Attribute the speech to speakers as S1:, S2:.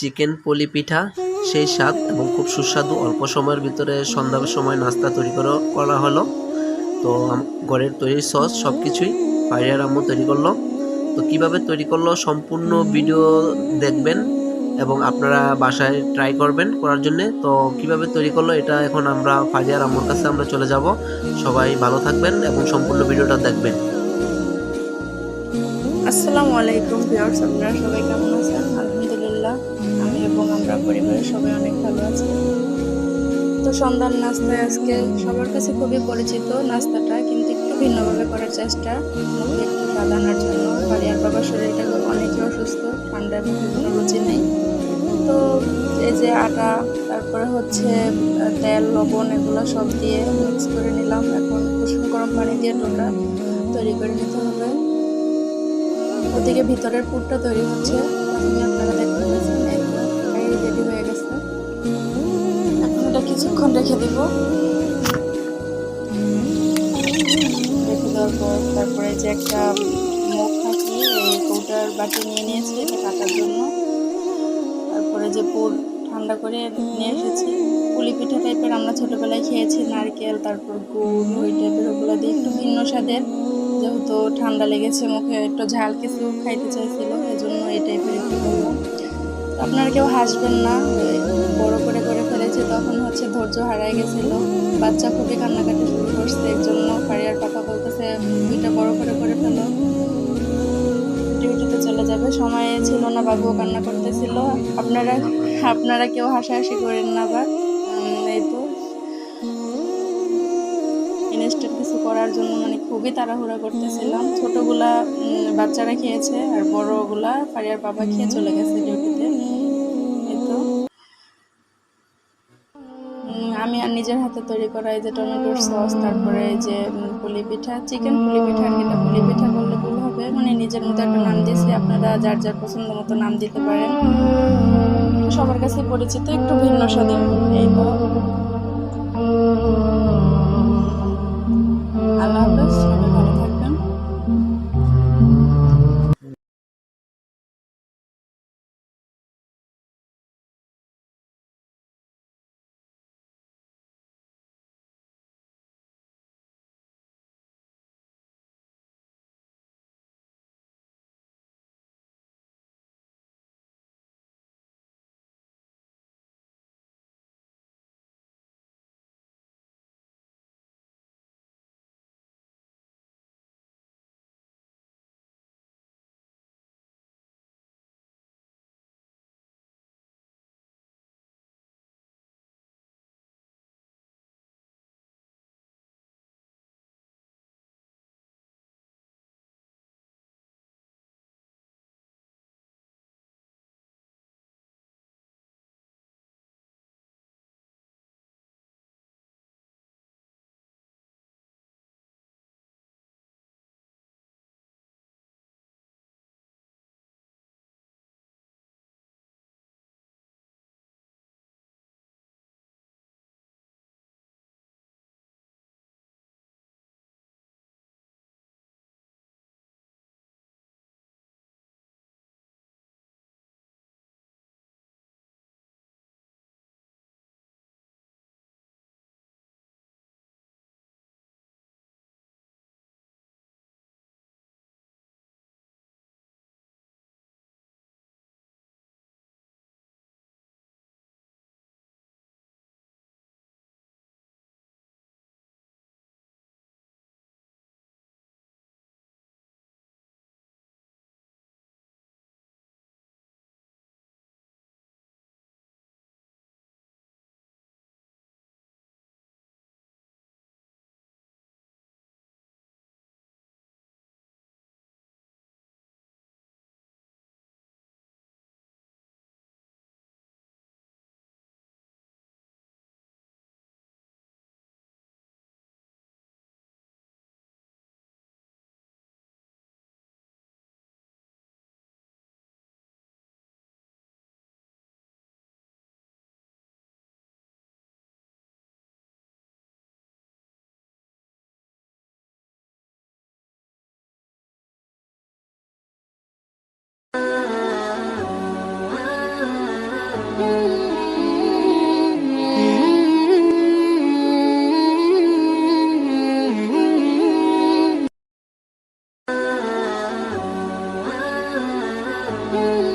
S1: Chicken পলি পিঠা, সেই স্বাদ এবং খুব সুস্বাদু অল্প সময়ের ভিতরে সন্ধ্যার সময় নাস্তা তৈরি করা করা হলো। তো ঘরের তৈরি সস সব কিছুই ফাইয়ার আম্মু তৈরি করল। তো কীভাবে তৈরি করল সম্পূর্ণ ভিডিও দেখবেন এবং আপনারা বাসায় ট্রাই করবেন করার জন্য। তো কীভাবে তৈরি করল এটা এখন আমরা ফাইয়ার আম্মুর কাছে আমরা চলে যাব। সবাই ভালো থাকবেন এবং সম্পূর্ণ ভিডিওটা দেখবেন।
S2: আসসালামু আলাইকুম ভিউয়ার্স, আপনারা সবাই কেমন আছেন? আমরা পরিবারের সবাই অনেক ভালো আছে। তো সন্ধ্যার নাস্তায় আজকে সবার কাছে খুবই পরিচিত নাস্তাটা, কিন্তু একটু ভিন্নভাবে করার চেষ্টা। একটু স্বাদ আনার জন্য বাড়িয়ার বাবার শরীরটা অনেকই অসুস্থ ঠান্ডার কোনো রুচি নেই। তো এই যে আটা, তারপরে হচ্ছে তেল, লবণ এগুলো সব দিয়ে মিক্স করে নিলাম। এখন কুসুম গরম পানি দিয়ে টোটা তৈরি করে নিতে হবে। ওদিকে ভিতরের পুরটা তৈরি হচ্ছে। প্রথমে আপনারা রেখে দেওয়ার পর তারপরে যে একটা মুখ থাকি, এই কৌটার বাটি নিয়ে নিয়েছি এটা কাটার জন্য। তারপরে যে পুর ঠান্ডা করে নিয়ে এসেছি। পুলি পিঠা টাইপের আমরা ছোটোবেলায় খেয়েছি, নারকেল, তারপর গুড়, ওই টাইপের ওগুলো দিয়ে একটু ভিন্ন স্বাদের। যেহেতু ঠান্ডা লেগেছে, মুখে একটু ঝাল কিছু খাইতে চাইছিল এই জন্য এই টাইপের একটু আপনারা কেউ হাসবেন না, বড় করে করে ফেলেছে, তখন হচ্ছে ধৈর্য হারায় গেছিল। বাচ্চা খুবই কান্নাকাটি শুরু করছে, এর জন্য ফারিয়ার পাপা বলতেছে, দুইটা বড় করে করে ফেলো। ডিউটিতে চলে যাবে। সময় ছিল না, বাবুও কান্না করতেছিল। আপনারা আপনারা কেউ হাসাহাসি করেন না আবার ইনস্ট্যান্ট কিছু করার জন্য মানে খুবই তাড়াহুড়া করতেছিলাম। ছোটগুলা বাচ্চারা খেয়েছে আর বড়গুলা ফারিয়ার বাবা খেয়ে চলে গেছে ডিউটিতে। আমি আর নিজের হাতে তৈরি করা এই যে টমেটোর সস, তারপরে এই যে পুলি পিঠা, চিকেন পুলি পিঠা আর এটা পুলি পিঠা বললে ভুল হবে। মানে নিজের মতো একটা নাম দিয়েছি, আপনারা যার যার পছন্দ মতো নাম দিতে পারেন। সবার কাছে পরিচিত একটু ভিন্ন স্বাদের। এই তো। mm -hmm.